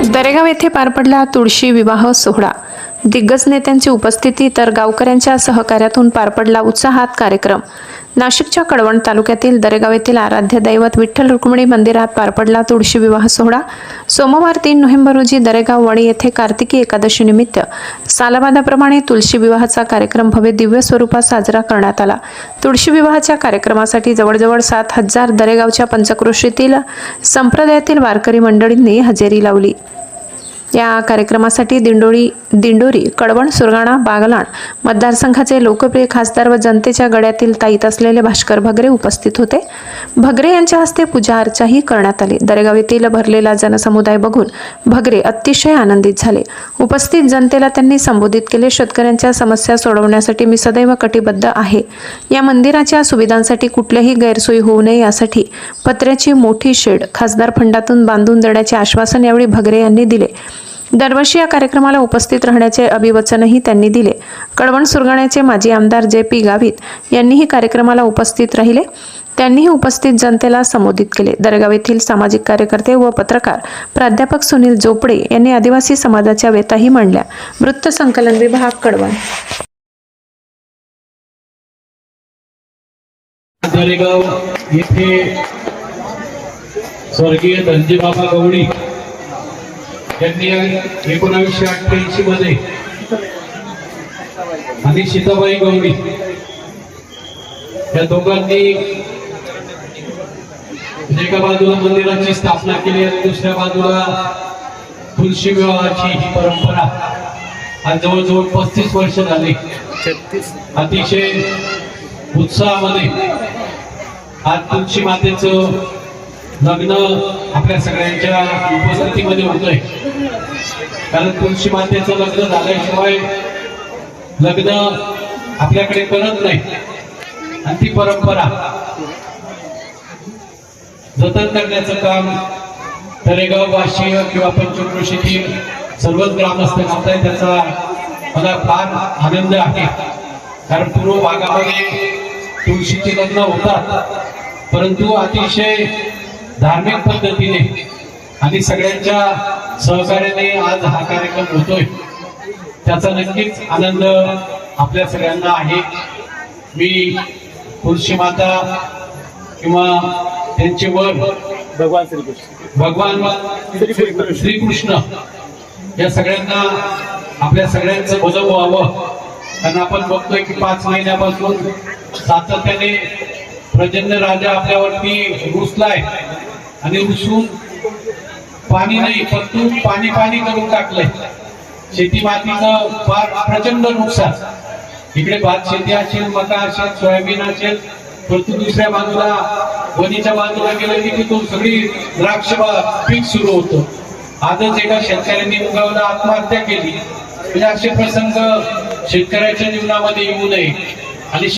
दरेगाव येथे पार पडला तुळशी विवाह सोहळा. दिग्गज नेत्यांची उपस्थिती तर गावकऱ्यांच्या सहकार्यातून पार पडला उत्साहात कार्यक्रम. नाशिकच्या कळवण तालुक्यातील दरेगाव येथील आराध्य दैवत विठ्ठल रुक्मिणी मंदिरात पार पडला तुळशी विवाह सोहळा. सोमवार तीन नोव्हेंबर रोजी दरेगाव वणी येथे कार्तिकी एकादशी निमित्त सालाबादाप्रमाणे तुळशी विवाहाचा कार्यक्रम भव्य दिव्य स्वरूपात साजरा करण्यात आला. तुळशी विवाहाच्या कार्यक्रमासाठी जवळजवळ सात हजार दरेगावच्या पंचक्रोशीतील संप्रदायातील वारकरी मंडळींनी हजेरी लावली. या कार्यक्रमासाठी दिंडोळी दिंडोरी कडवण सुरगाणा बागलाण मतदारसंघाचे लोकप्रिय खासदार व जनतेच्या गड्यातील ताईत असलेले भास्कर भगरे उपस्थित होते. भगरे यांच्या हस्ते पूजा अर्चाही करण्यात आली. दरेगाव येथील भरलेला जनसमुदाय बघून भगरे अतिशय आनंदित झाले. उपस्थित जनतेला त्यांनी संबोधित केले. शेतकऱ्यांच्या समस्या सोडवण्यासाठी मी सदैव कटिबद्ध आहे. या मंदिराच्या सुविधांसाठी कुठल्याही गैरसोयी होऊ नये यासाठी पत्र्याची मोठी शेड खासदार फंडातून बांधून देण्याचे आश्वासन यावेळी भगरे यांनी दिले. दरवर्षी या कार्यक्रमाला उपस्थित राहण्याचे अभिवचनही त्यांनी दिले. कळवण सुरगाण्याचे माजी आमदार जे पी गावित यांनीही कार्यक्रमाला उपस्थित राहिले. त्यांनीही उपस्थित जनतेला संबोधित केले. दरगाव येथील सामाजिक कार्यकर्ते व पत्रकार प्राध्यापक सुनील जोपडे यांनी आदिवासी समाजाच्या व्यथाही मांडल्या. वृत्त संकलन विभाग कळवण. दरेगाव येथे स्वर्गीय धनजीबाबा गवळी यांनी एकोणावीसशे अठ्ठ्याऐंशी मध्ये. आणि सीताबाई गवळी. या दोघांनी एका बाजूला मंदिराची स्थापना केली आणि दुसऱ्या बाजूला तुळशी विवाहाची ही परंपरा. आज जवळजवळ पस्तीस वर्ष झाली. अतिशय उत्साहामध्ये आज तुळशी मातेचं लग्न आपल्या सगळ्यांच्या उपस्थितीमध्ये होतंय कारण तुळशी मातेचं लग्न झाल्याशिवाय लग्न आपल्याकडे करत नाही. आणि ती परंपरा जतन करण्याचं काम तरेगाव वाशीय किंवा पंचकृषीतील सर्वच ग्रामस्थ करताय त्याचा मला फार आनंद आहे. कारण पूर्व भागामध्ये तुळशीचे लग्न होतात. परंतु अतिशय धार्मिक पद्धतीने आणि सगळ्यांच्या सहकार्याने आज हा कार्यक्रम होतोय. त्याचा नक्कीच आनंद आपल्या सगळ्यांना आहे. मी तुळशी माता किंवा त्यांचे वर भगवान श्रीकृष्ण. भगवान श्रीकृष्ण. या सगळ्यांना आपल्या सगळ्यांचं भलं व्हावं कारण आपण बघतोय की पाच महिन्यापासून सातत्याने प्रजन्य राजा आपल्यावरती रुसलाय. आणि उसून पाणी नाही परंतु पाणी पाणी करून टाकलंय. शेती मातीचं फार प्रचंड नुकसान. इकडे भात शेती असेल मका असेल सोयाबीन असेल परंतु दुसऱ्या बाजूला वणीच्या बाजूला गेलं की तिथून सगळी द्राक्ष पीक सुरू होतं. आजच एका शेतकऱ्यांनी मुगावला आत्महत्या केली. म्हणजे असे प्रसंग शेतकऱ्याच्या जीवनामध्ये येऊ नये. आणि